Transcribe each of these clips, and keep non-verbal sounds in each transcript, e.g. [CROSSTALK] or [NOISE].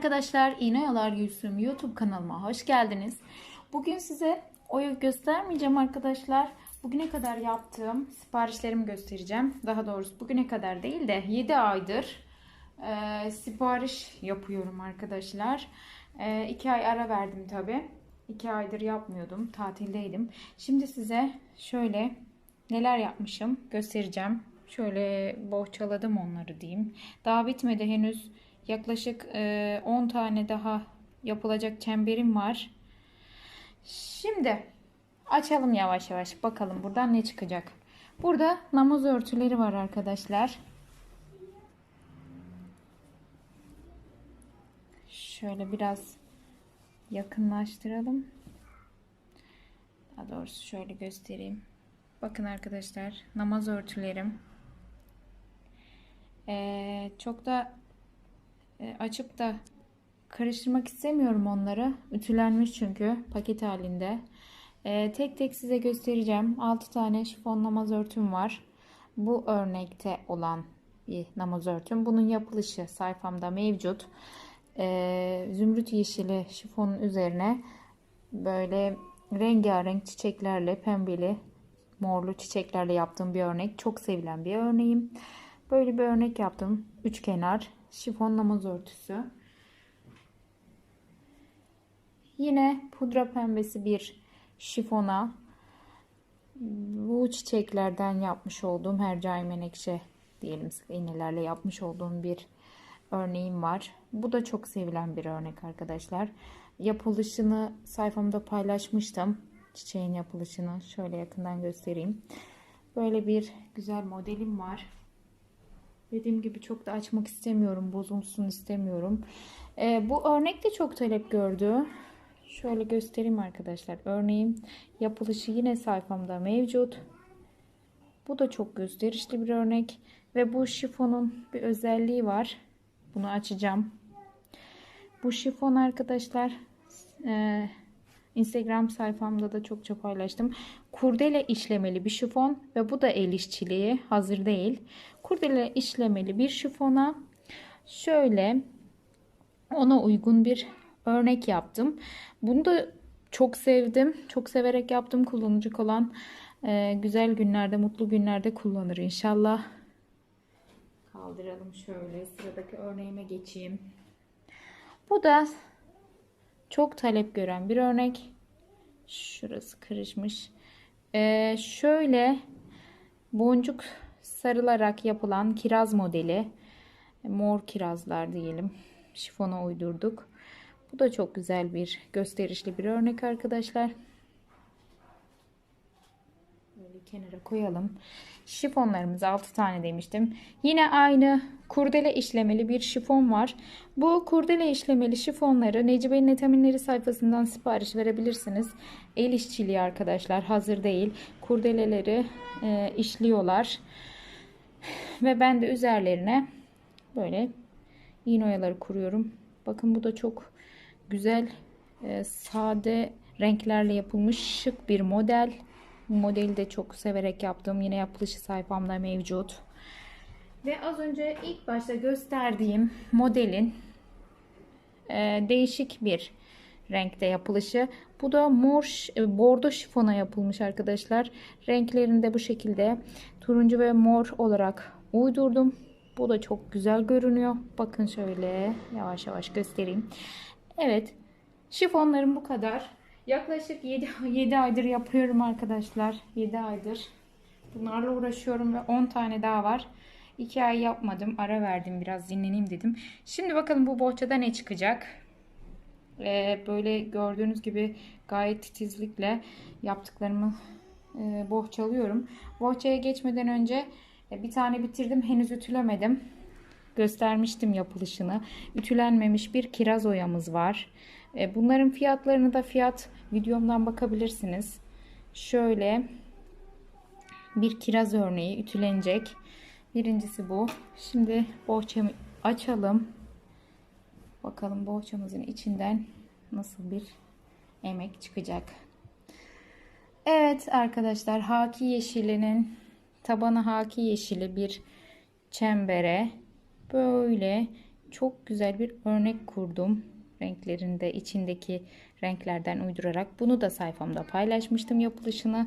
arkadaşlar, İğneoyalar Gülsüm YouTube kanalıma hoş geldiniz. Bugün size oyu göstermeyeceğim arkadaşlar. Bugüne kadar yaptığım siparişlerimi göstereceğim. Daha doğrusu bugüne kadar değil de 7 aydır e, sipariş yapıyorum arkadaşlar. 2 e, ay ara verdim tabi. 2 aydır yapmıyordum. Tatildeydim. Şimdi size şöyle neler yapmışım göstereceğim. Şöyle bohçaladım onları diyeyim. Daha bitmedi henüz. Yaklaşık 10 e, tane daha yapılacak çemberim var. Şimdi açalım yavaş yavaş. Bakalım buradan ne çıkacak. Burada namaz örtüleri var arkadaşlar. Şöyle biraz yakınlaştıralım. Daha doğrusu şöyle göstereyim. Bakın arkadaşlar namaz örtülerim. Ee, çok da açıp da karıştırmak istemiyorum onları. Ütülenmiş çünkü paket halinde. E, tek tek size göstereceğim. 6 tane şifon namaz örtüm var. Bu örnekte olan bir namaz örtüm. Bunun yapılışı sayfamda mevcut. E, zümrüt yeşili şifonun üzerine böyle rengarenk çiçeklerle pembeli morlu çiçeklerle yaptığım bir örnek. Çok sevilen bir örneğim. Böyle bir örnek yaptım. Üç kenar şifon namaz örtüsü. Yine pudra pembesi bir şifona bu çiçeklerden yapmış olduğum hercai menekşe diyelim sık iğnelerle yapmış olduğum bir örneğim var. Bu da çok sevilen bir örnek arkadaşlar. Yapılışını sayfamda paylaşmıştım. Çiçeğin yapılışını şöyle yakından göstereyim. Böyle bir güzel modelim var. Dediğim gibi çok da açmak istemiyorum. Bozulsun istemiyorum. Ee, bu örnek de çok talep gördü. Şöyle göstereyim arkadaşlar. Örneğin yapılışı yine sayfamda mevcut. Bu da çok gösterişli bir örnek. Ve bu şifonun bir özelliği var. Bunu açacağım. Bu şifon arkadaşlar e, Instagram sayfamda da çokça paylaştım. Kurdele işlemeli bir şifon ve bu da el işçiliği hazır değil. Kurdele işlemeli bir şifona şöyle ona uygun bir örnek yaptım. Bunu da çok sevdim. Çok severek yaptım. Kullanacak olan e, güzel günlerde, mutlu günlerde kullanır inşallah. Kaldıralım şöyle. Sıradaki örneğime geçeyim. Bu da çok talep gören bir örnek. Şurası kırışmış. Ee, şöyle boncuk sarılarak yapılan kiraz modeli. Mor kirazlar diyelim. Şifona uydurduk. Bu da çok güzel bir gösterişli bir örnek arkadaşlar. Böyle kenara koyalım. Şifonlarımız 6 tane demiştim. Yine aynı kurdele işlemeli bir şifon var. Bu kurdele işlemeli şifonları Necibe'nin etaminleri sayfasından sipariş verebilirsiniz. El işçiliği arkadaşlar hazır değil. Kurdeleleri e, işliyorlar. Ve ben de üzerlerine böyle iğne oyaları kuruyorum. Bakın bu da çok güzel e, sade renklerle yapılmış şık bir model. Bu modeli de çok severek yaptım. Yine yapılışı sayfamda mevcut. Ve az önce ilk başta gösterdiğim modelin e, değişik bir renkte yapılışı. Bu da mor e, bordo şifona yapılmış arkadaşlar. Renklerini de bu şekilde turuncu ve mor olarak uydurdum. Bu da çok güzel görünüyor. Bakın şöyle yavaş yavaş göstereyim. Evet. Şifonlarım bu kadar. Yaklaşık 7, 7 [LAUGHS] aydır yapıyorum arkadaşlar. 7 aydır. Bunlarla uğraşıyorum ve 10 tane daha var. 2 ay yapmadım. Ara verdim. Biraz dinleneyim dedim. Şimdi bakalım bu bohçada ne çıkacak. Ee, böyle gördüğünüz gibi gayet titizlikle yaptıklarımı e, bohçalıyorum. Bohçaya geçmeden önce e, bir tane bitirdim. Henüz ütülemedim. Göstermiştim yapılışını. Ütülenmemiş bir kiraz oyamız var. E, bunların fiyatlarını da fiyat videomdan bakabilirsiniz. Şöyle bir kiraz örneği ütülenecek. Birincisi bu. Şimdi bohçamı açalım. Bakalım bohçamızın içinden nasıl bir emek çıkacak. Evet arkadaşlar haki yeşilinin tabanı haki yeşili bir çembere böyle çok güzel bir örnek kurdum. Renklerinde içindeki renklerden uydurarak. Bunu da sayfamda paylaşmıştım yapılışını.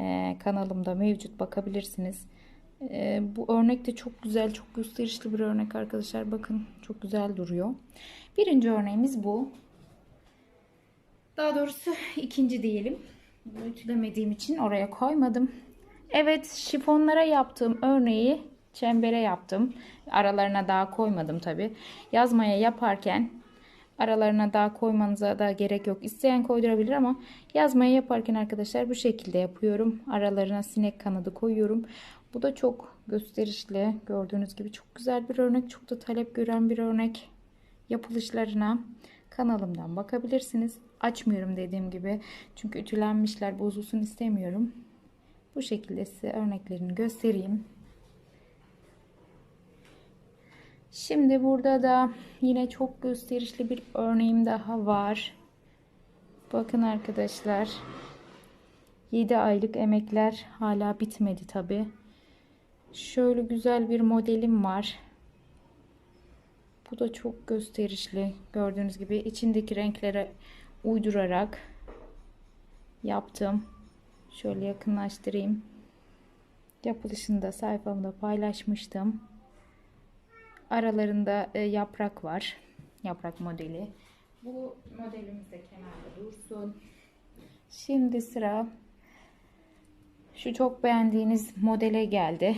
Ee, kanalımda mevcut bakabilirsiniz. Ee, bu örnek de çok güzel, çok gösterişli bir örnek arkadaşlar. Bakın çok güzel duruyor. Birinci örneğimiz bu. Daha doğrusu ikinci diyelim. Bunu ütülemediğim için oraya koymadım. Evet şifonlara yaptığım örneği çembere yaptım. Aralarına daha koymadım tabi. Yazmaya yaparken aralarına daha koymanıza da gerek yok. İsteyen koydurabilir ama yazmaya yaparken arkadaşlar bu şekilde yapıyorum. Aralarına sinek kanadı koyuyorum. Bu da çok gösterişli. Gördüğünüz gibi çok güzel bir örnek. Çok da talep gören bir örnek. Yapılışlarına kanalımdan bakabilirsiniz. Açmıyorum dediğim gibi. Çünkü ütülenmişler bozulsun istemiyorum. Bu şekilde size örneklerini göstereyim. Şimdi burada da yine çok gösterişli bir örneğim daha var. Bakın arkadaşlar. 7 aylık emekler hala bitmedi tabi. Şöyle güzel bir modelim var. Bu da çok gösterişli. Gördüğünüz gibi içindeki renklere uydurarak yaptım. Şöyle yakınlaştırayım. Yapılışını da sayfamda paylaşmıştım. Aralarında e, yaprak var. Yaprak modeli. Bu modelimiz de kenarda dursun. Şimdi sıra şu çok beğendiğiniz modele geldi.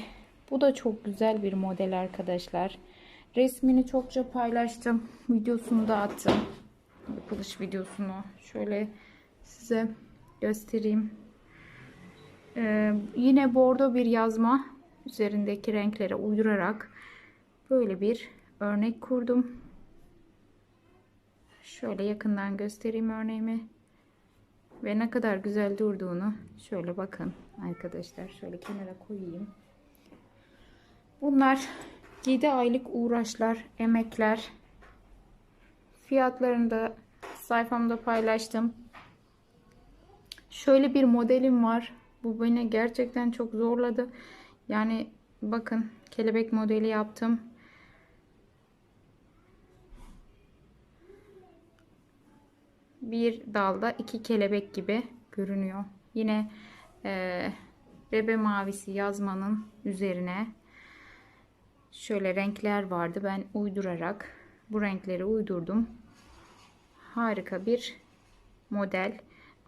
Bu da çok güzel bir model arkadaşlar. Resmini çokça paylaştım. Videosunu da attım. Yapılış videosunu. Şöyle size göstereyim. Ee, yine bordo bir yazma üzerindeki renklere uydurarak böyle bir örnek kurdum. Şöyle yakından göstereyim örneğimi. Ve ne kadar güzel durduğunu şöyle bakın arkadaşlar. Şöyle kenara koyayım. Bunlar 7 aylık uğraşlar, emekler. Fiyatlarını da sayfamda paylaştım. Şöyle bir modelim var. Bu beni gerçekten çok zorladı. Yani bakın kelebek modeli yaptım. Bir dalda iki kelebek gibi görünüyor. Yine e, bebe mavisi yazmanın üzerine şöyle renkler vardı. Ben uydurarak bu renkleri uydurdum. Harika bir model.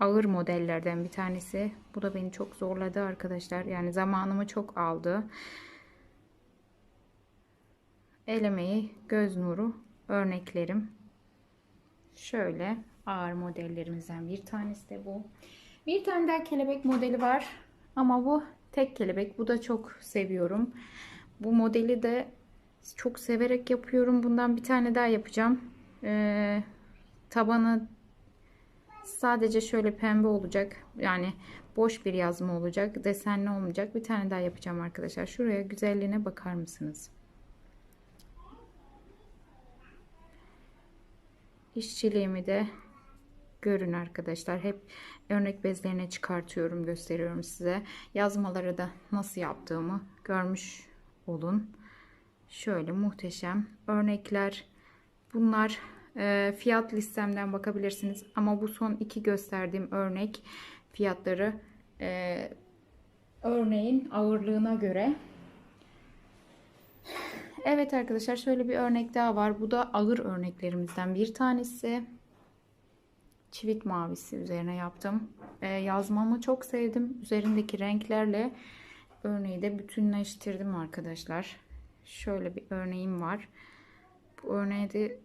Ağır modellerden bir tanesi. Bu da beni çok zorladı arkadaşlar. Yani zamanımı çok aldı. Elemeyi, göz nuru örneklerim. Şöyle ağır modellerimizden bir tanesi de bu. Bir tane daha kelebek modeli var. Ama bu tek kelebek. Bu da çok seviyorum. Bu modeli de çok severek yapıyorum. Bundan bir tane daha yapacağım. Ee, tabanı sadece şöyle pembe olacak. Yani boş bir yazma olacak. Desenli olmayacak. Bir tane daha yapacağım arkadaşlar. Şuraya güzelliğine bakar mısınız? İşçiliğimi de görün arkadaşlar. Hep örnek bezlerine çıkartıyorum, gösteriyorum size. Yazmaları da nasıl yaptığımı görmüş olun. Şöyle muhteşem örnekler. Bunlar e, fiyat listemden bakabilirsiniz. Ama bu son iki gösterdiğim örnek fiyatları e, örneğin ağırlığına göre. Evet arkadaşlar şöyle bir örnek daha var. Bu da ağır örneklerimizden bir tanesi. Çivit mavisi üzerine yaptım. E, yazmamı çok sevdim. Üzerindeki renklerle örneği de bütünleştirdim arkadaşlar. Şöyle bir örneğim var. Bu örneğe de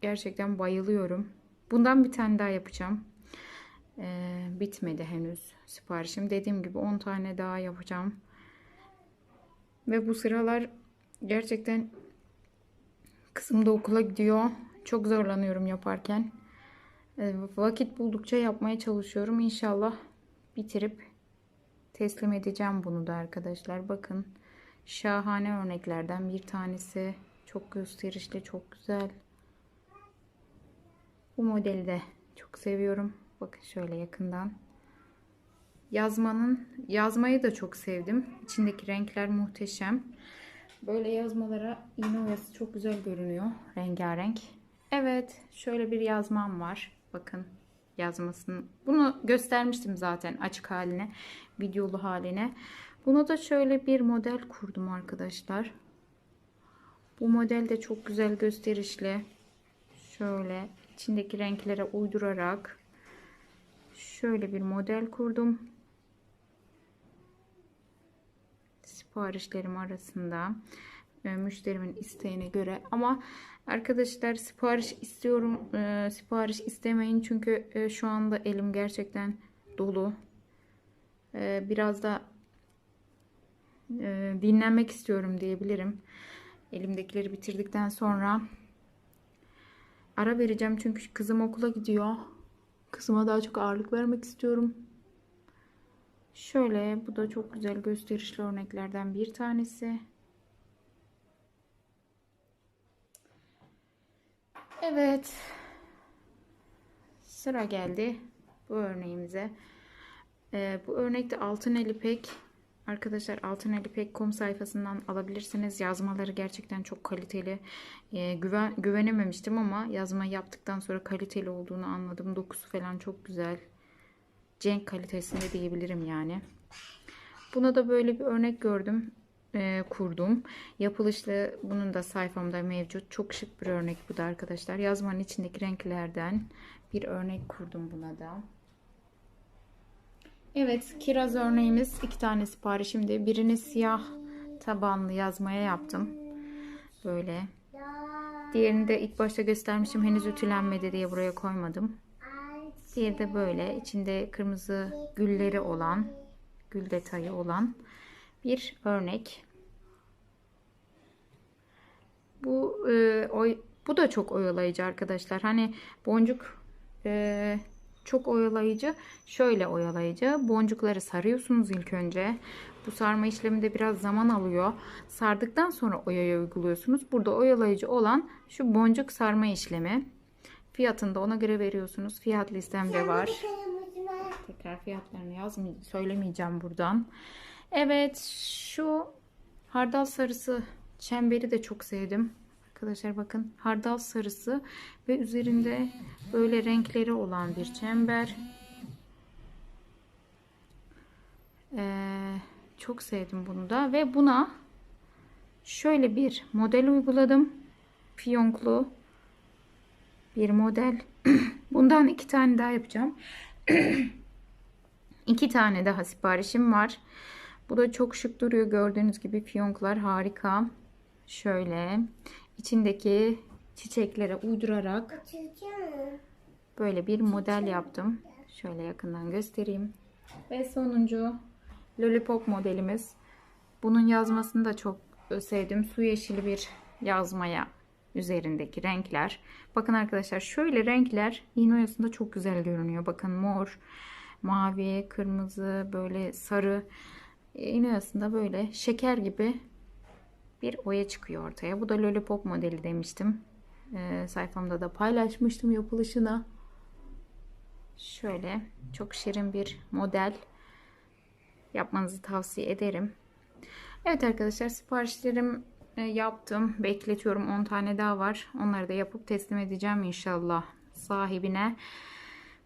gerçekten bayılıyorum. Bundan bir tane daha yapacağım. Ee, bitmedi henüz siparişim. Dediğim gibi 10 tane daha yapacağım. Ve bu sıralar gerçekten kızım da okula gidiyor. Çok zorlanıyorum yaparken. Ee, vakit buldukça yapmaya çalışıyorum. İnşallah bitirip teslim edeceğim bunu da arkadaşlar. Bakın şahane örneklerden bir tanesi. Çok gösterişli, çok güzel. Bu modeli de çok seviyorum. Bakın şöyle yakından. Yazmanın yazmayı da çok sevdim. İçindeki renkler muhteşem. Böyle yazmalara iğne oyası çok güzel görünüyor. Rengarenk. Evet. Şöyle bir yazmam var. Bakın yazmasını. Bunu göstermiştim zaten açık haline. Videolu haline. Buna da şöyle bir model kurdum arkadaşlar. Bu model de çok güzel gösterişli. Şöyle içindeki renklere uydurarak şöyle bir model kurdum. Siparişlerim arasında e, müşterimin isteğine göre. Ama arkadaşlar sipariş istiyorum e, sipariş istemeyin çünkü e, şu anda elim gerçekten dolu. Biraz da dinlenmek istiyorum diyebilirim. Elimdekileri bitirdikten sonra ara vereceğim çünkü kızım okula gidiyor. Kızıma daha çok ağırlık vermek istiyorum şöyle bu da çok güzel gösterişli örneklerden bir tanesi Evet. Sıra geldi bu örneğimize. Ee, bu örnekte altın el ipek. Arkadaşlar altın el ipek.com sayfasından alabilirsiniz. Yazmaları gerçekten çok kaliteli. Ee, güven, güvenememiştim ama yazma yaptıktan sonra kaliteli olduğunu anladım. Dokusu falan çok güzel. Cenk kalitesinde diyebilirim yani. Buna da böyle bir örnek gördüm e, kurdum. Yapılışlı bunun da sayfamda mevcut. Çok şık bir örnek bu da arkadaşlar. Yazmanın içindeki renklerden bir örnek kurdum buna da. Evet kiraz örneğimiz iki tane siparişimdi. Birini siyah tabanlı yazmaya yaptım. Böyle. Diğerini de ilk başta göstermişim. Henüz ütülenmedi diye buraya koymadım. Diğeri de böyle. içinde kırmızı gülleri olan, gül detayı olan bir örnek. Bu e, oy, bu da çok oyalayıcı arkadaşlar. Hani boncuk e, çok oyalayıcı. Şöyle oyalayıcı. Boncukları sarıyorsunuz ilk önce. Bu sarma işlemi de biraz zaman alıyor. Sardıktan sonra oyaya uyguluyorsunuz. Burada oyalayıcı olan şu boncuk sarma işlemi. Fiyatını da ona göre veriyorsunuz. Fiyat listemde var. Tekrar fiyatlarını yazmayacağım, söylemeyeceğim buradan. Evet, şu hardal sarısı çemberi de çok sevdim. Arkadaşlar bakın hardal sarısı ve üzerinde böyle renkleri olan bir çember. Ee, çok sevdim bunu da ve buna şöyle bir model uyguladım. Fiyonklu bir model. [CLEARS THROAT] Bundan iki tane daha yapacağım. [CLEARS THROAT] iki tane daha siparişim var. Bu da çok şık duruyor. Gördüğünüz gibi fiyonklar harika. Şöyle içindeki çiçeklere uydurarak böyle bir model yaptım. Şöyle yakından göstereyim. Ve sonuncu lollipop modelimiz. Bunun yazmasını da çok sevdim. Su yeşili bir yazmaya üzerindeki renkler. Bakın arkadaşlar şöyle renkler iğne çok güzel görünüyor. Bakın mor, mavi, kırmızı, böyle sarı. İğne oyasında böyle şeker gibi bir oya çıkıyor ortaya. Bu da lollipop modeli demiştim. Ee, sayfamda da paylaşmıştım yapılışına. Şöyle çok şirin bir model yapmanızı tavsiye ederim. Evet arkadaşlar siparişlerim e, yaptım. Bekletiyorum 10 tane daha var. Onları da yapıp teslim edeceğim inşallah sahibine.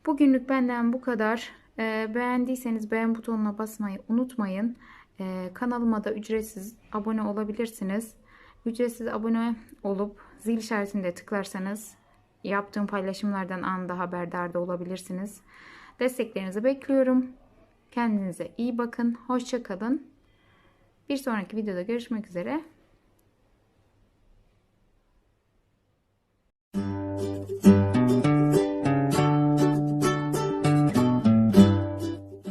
Bugünlük benden bu kadar. Ee, beğendiyseniz beğen butonuna basmayı unutmayın. Ee, kanalıma da ücretsiz abone olabilirsiniz. Ücretsiz abone olup zil işaretinde tıklarsanız yaptığım paylaşımlardan anında haberdar da olabilirsiniz. Desteklerinizi bekliyorum. Kendinize iyi bakın. Hoşçakalın. Bir sonraki videoda görüşmek üzere.